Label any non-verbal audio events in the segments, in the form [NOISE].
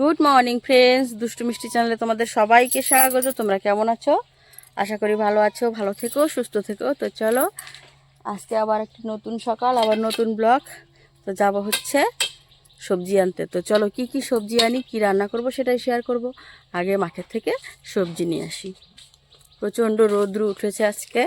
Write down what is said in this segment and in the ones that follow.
Good morning friends দুষ্টু মিষ্টি চ্যানেলে তোমাদের সবাইকে স্বাগত। তোমরা কেমন আছো? আশা করি ভালো আছো, ভালো থেকো, সুস্থ থেকো। তো চলো, আজকে আবার একটি নতুন সকাল, আবার নতুন ব্লগ। তো যাব হচ্ছে সবজি আনতে। তো চলো, কি কি সবজি আনি, কি রান্না করব সেটাই শেয়ার করব। আগে মাঠের থেকে সবজি নিয়ে আসি। প্রচণ্ড রৌদ্র উঠেছে আজকে।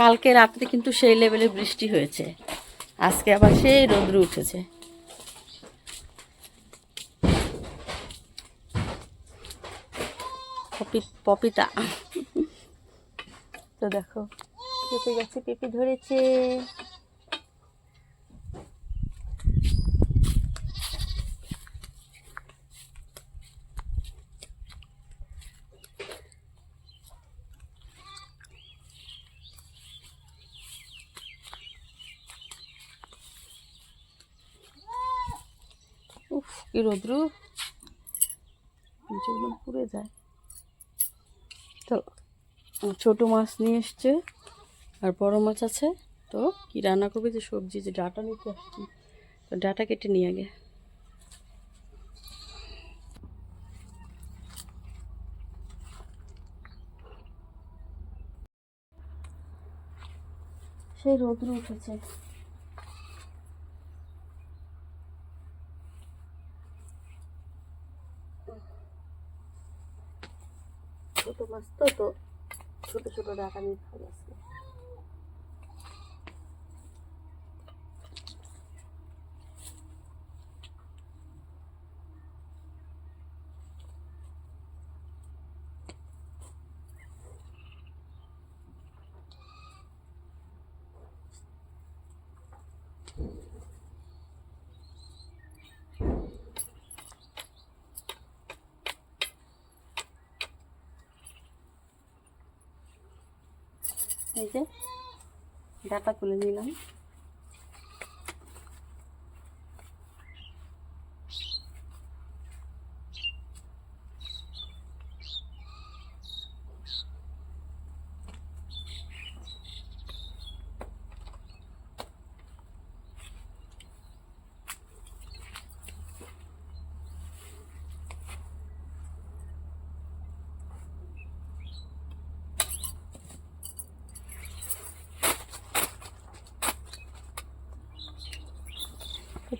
কালকে রাত্রে কিন্তু সেই লেভেলে বৃষ্টি হয়েছে। আজকে আবার সেই রৌদ্র উঠেছে। পপি, পপিতা। তো দেখো, পেঁপে গেছে পেঁপে ধরেছে উফ কি রৌদ্র একদম পুড়ে যায়। তো ছোট মাছ নিয়ে এসছে, আর বড় মাছ আছে। তো কি রান্না করবে? যে সবজি, যে ডাটা নিতে আসছি। তো ডাটা কেটে নিয়ে আগে। সেই রোদ্র উঠেছে। ছোটো মাছ তো তো ছোটো ছোটো ডাটা নিতে হবে আজকে এই যে ডাটা তুলে নিলাম।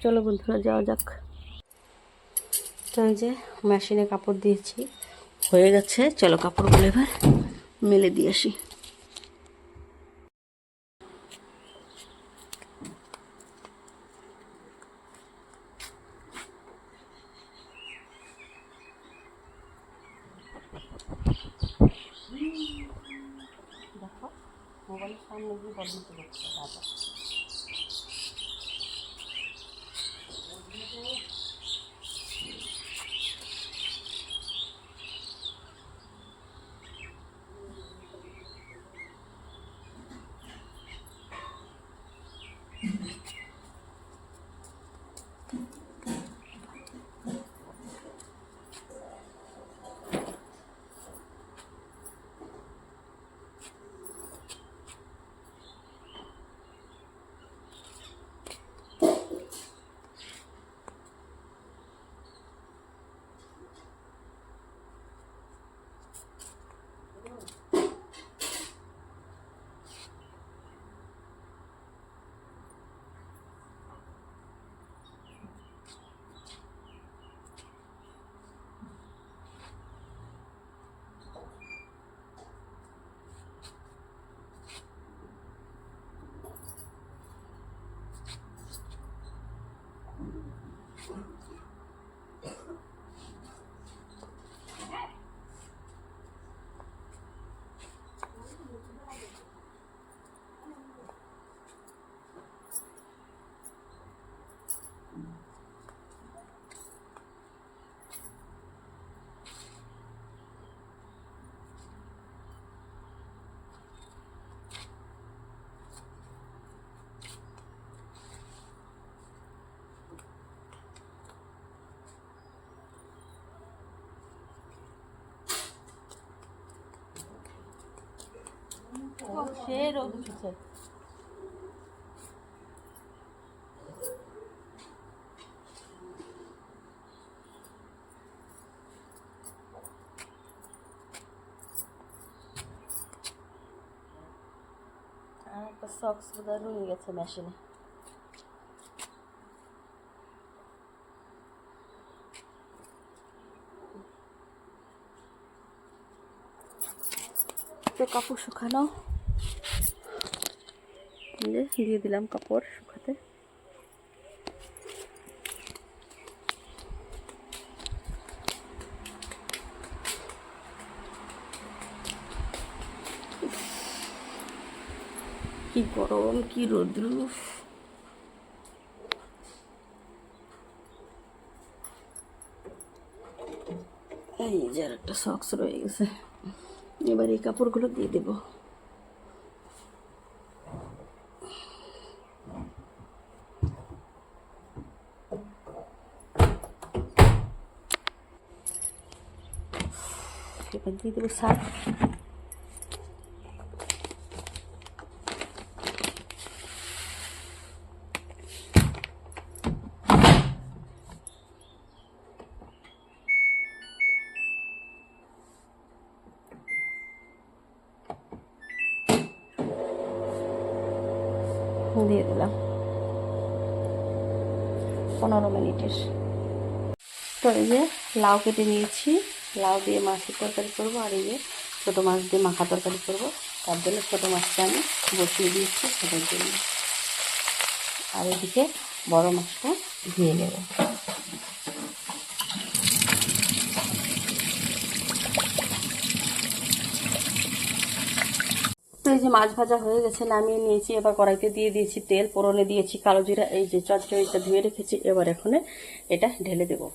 চলো বন্ধুরা, যাওয়া যাক। যে মেশিনে কাপড় দিয়েছি। হয়ে গেছে, চলো কাপড়গুলো এবার মেলে দিয়ে আসি। দেখো, মোবাইলের সামনে গিয়ে বদলিতে Mm-hmm. রাজা সে রোদ উঠেছে আর একটা সক্স বোধহয় রয়ে গেছে কাপড় শুকানো। এই যে দিয়ে দিলাম কাপড় শুকাতে। কি গরম, কি রৌদ্র। এই যে একটা সক্স রয়ে গেছে। এবার এই কাপড়গুলো দিয়ে দেবো এবার দিয়ে দেবো শাক দিয়ে দিলাম পনেরো মিনিটের। তো এই যে লাউ কেটে নিয়েছি। লাউ দিয়ে মাছের তরকারি করব আর এই যে ছোটো মাছ দিয়ে মাখা তরকারি করব। তার জন্য ছোটো মাছটা আমি বসিয়ে দিয়েছি সেটার জন্য। আর এদিকে বড় মাছটা ধুয়ে নেব। তো এই যে মাছ ভাজা হয়ে গেছে, নামিয়ে নিয়েছি। এবার কড়াইতে দিয়ে দিয়েছি তেল পোড়নে দিয়েছি কালো জিরা, এই যে চচ্চড়িটা ধুয়ে রেখেছি। এবার এখানে এটা ঢেলে দেবো।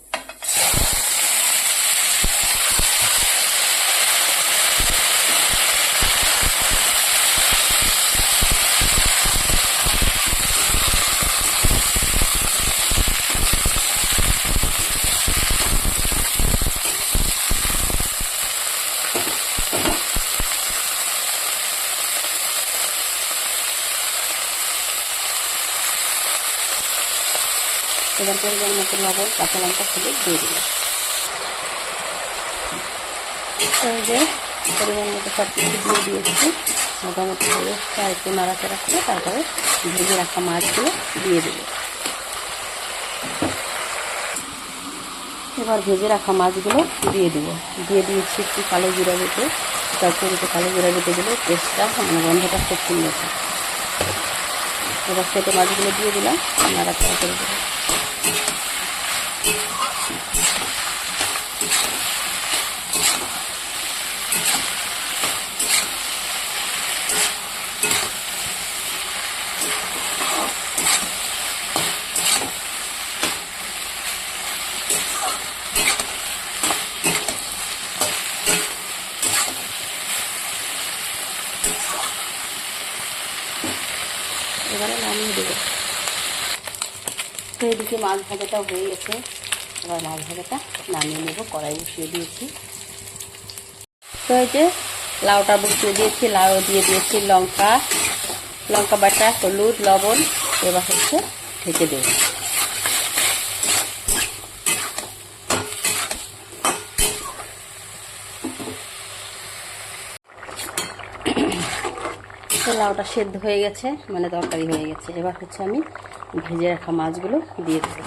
এবার পরিমাণ মতো লবণ, কাঁচা লঙ্কা খুলে দিয়ে দিলাম। যে পরিমাণ মতো সব কিছু দিয়ে দিয়েছি। মোটামুটি হয়ে একটু নাড়াচাড়া করে তারপরে ভেজে রাখা মাছগুলো দিয়ে দেব। এবার ভেজে রাখা মাছগুলো দিয়ে দেবো। দিয়ে দিয়েছি একটু কালো জিরা বেটে চচ্চড়িতে কালো জিরা বেটে দিলে টেস্টটা মানে গন্ধটা খুব সুন্দর এবার সেটে মাছগুলো দিয়ে দিলাম। নাড়াচাড়া করে দেবো এবারে নামিয়ে দেবো তো এদিকে মাছ ভাজাটা হয়ে গেছে। এবার মাছ ভাজাটা নামিয়ে নেব, কড়াই বসিয়ে দিয়েছি। তো এই যে লাউটা বসিয়ে দিয়েছি, লাউ দিয়ে দিয়েছি লঙ্কা লঙ্কা বাটা, হলুদ, লবণ, এবার হচ্ছে ঢেকে দেবো। লাউটা সেদ্ধ হয়ে গেছে মানে তরকারি হয়ে গেছে। এবার হচ্ছে আমি ভেজে রাখা মাছগুলো দিয়ে দেবো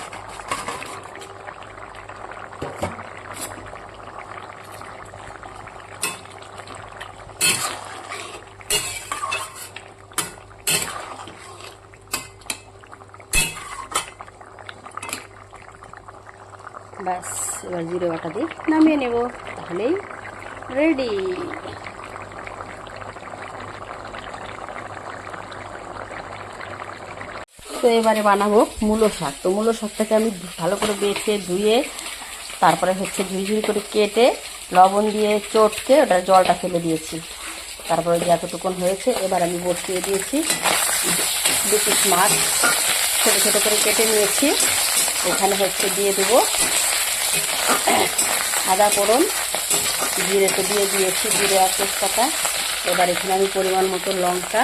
ব্যাস এবার জিরে বাটা দিয়ে নামিয়ে নেব। তাহলেই রেডি তো এবারে বানাবো মূলো শাক। তো মূলো শাকটাকে আমি ভালো করে বেছে ধুয়ে, তারপরে হচ্ছে ঝুড়ি করে কেটে লবণ দিয়ে চটকে ওটার জলটা ফেলে দিয়েছি। তারপরে যে এতটুকুন হয়েছে, এবার আমি বসিয়ে দিয়েছি। দু পিস মাছ ছোটো ছোটো করে কেটে নিয়েছি। এখানে হচ্ছে দিয়ে দেবো আদা ফোড়ন। জিরে তো দিয়ে দিয়েছি, জিরে আর তেজপাতা। এবার এখানে আমি পরিমাণ মতো লঙ্কা,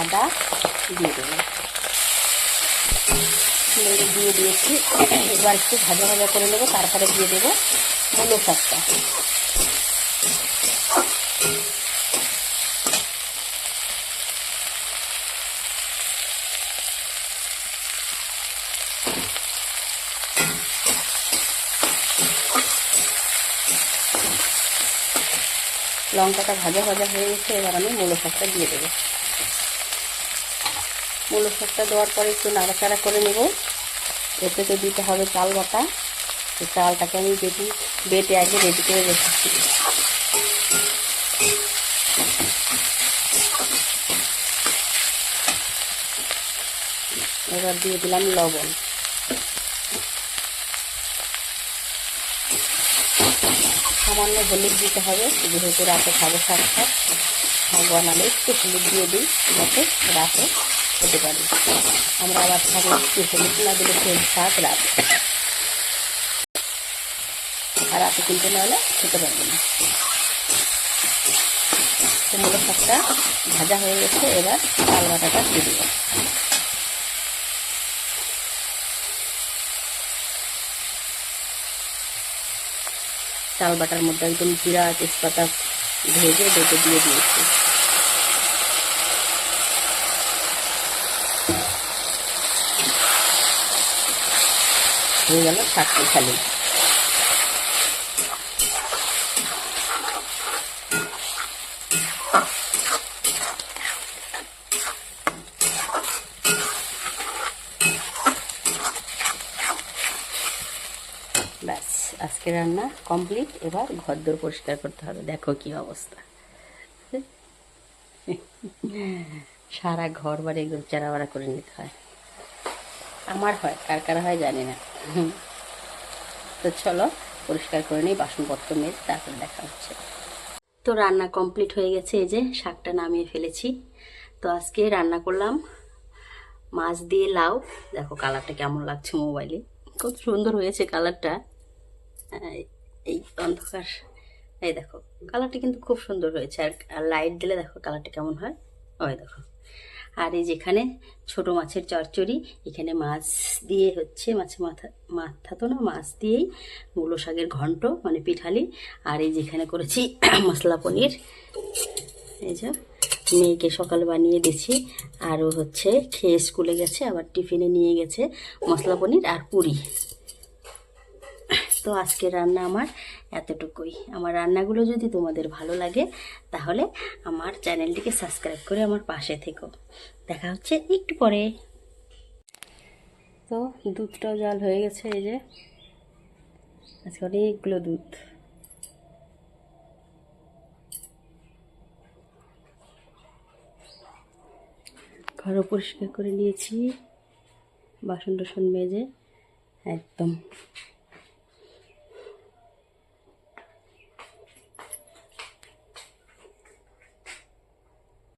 আদা দিয়ে দেবো। দিয়ে দিয়েছি। এবার একটু ভাজা ভাজা করে নেব, তারপরে দিয়ে দেবো মূলো শাকটা। লঙ্কাটা ভাজা ভাজা হয়ে গেছে, এবার আমি মূলো শাকটা দিয়ে দেবো। মূলো শাকটা দেওয়ার পরে একটু নাড়াচাড়া করে নেব। এতে তো দিতে হবে চাল বাটা। এই চালটাকে আমি বেটি, বেটে আগে রেডি করে রেখেছি। এবার দিয়ে দিলাম লবণ। সামান্য হলুদ দিতে হবে, যেহেতু রাতে খাব শাক শাক শাক বানালে একটু হলুদ দিয়ে দিই, যাতে রাতে খেতে পারি। আমরা আবার শাকে একটু হলুদ না দিলে সেই শাক রাতে আর রাতে কিনতে নাহলে খেতে পারব না। কুমড়ো শাকটা ভাজা হয়ে গেছে, এবার চাল বাটাটা দিয়ে দেবো। চাল বাটার মধ্যে একদম জিরা তেজপাতা ভেজে ডেকে দিয়ে দিয়েছি। হয়ে গেল শাকটি খালি ব্যাস, আজকে রান্না কমপ্লিট এবার ঘর ঘরদোর পরিষ্কার করতে হবে। দেখো কি অবস্থা। সারা ঘর বাড়ি এগুলো চারাবাড়া করে নিতে হয়। আমার হয়, কার কার হয় জানি না। [LAUGHS] তো চলো, পরিষ্কার করে নিই, বাসনপত্র মেজ, তারপর দেখা হচ্ছে। তো রান্না কমপ্লিট হয়ে গেছে, এই যে শাকটা নামিয়ে ফেলেছি। তো আজকে রান্না করলাম মাছ দিয়ে লাউ। দেখো কালারটা কেমন লাগছে মোবাইলে। খুব সুন্দর হয়েছে কালারটা। এই অন্ধকার। এই দেখো, কালারটা কিন্তু খুব সুন্দর হয়েছে। আর লাইট দিলে দেখো কালারটা কেমন হয়। ওই দেখো। আর এই যেখানে ছোট মাছের চচ্চড়ি, এখানে মাছ দিয়ে হচ্ছে মাছের মাথা মাথা তো না, মাছ দিয়েই মূলো শাকের ঘন্ট মানে পিঠালি। আর এই যেখানে করেছি [CLEARS THROAT] মশলা পনির। এই যে মেয়েকে সকাল বানিয়ে দিয়েছি। আর ও হচ্ছে খেয়ে স্কুলে গেছে, আবার টিফিনে নিয়ে গেছে মশলা পনির আর পুরি। [CLEARS THROAT] তো আজকে রান্না আমার এতটুকুই। আমার রান্নাগুলো যদি তোমাদের ভালো লাগে, তাহলে আমার চ্যানেলটিকে সাবস্ক্রাইব করে আমার পাশে থেকো। দেখা হচ্ছে একটু পরে। তো, দুধটাও জল হয়ে গেছে এই যে। আজকে অনেকগুলো দুধ। ঘরও পরিষ্কার করে নিয়েছি। বাসন টাসন মেজে, একদম।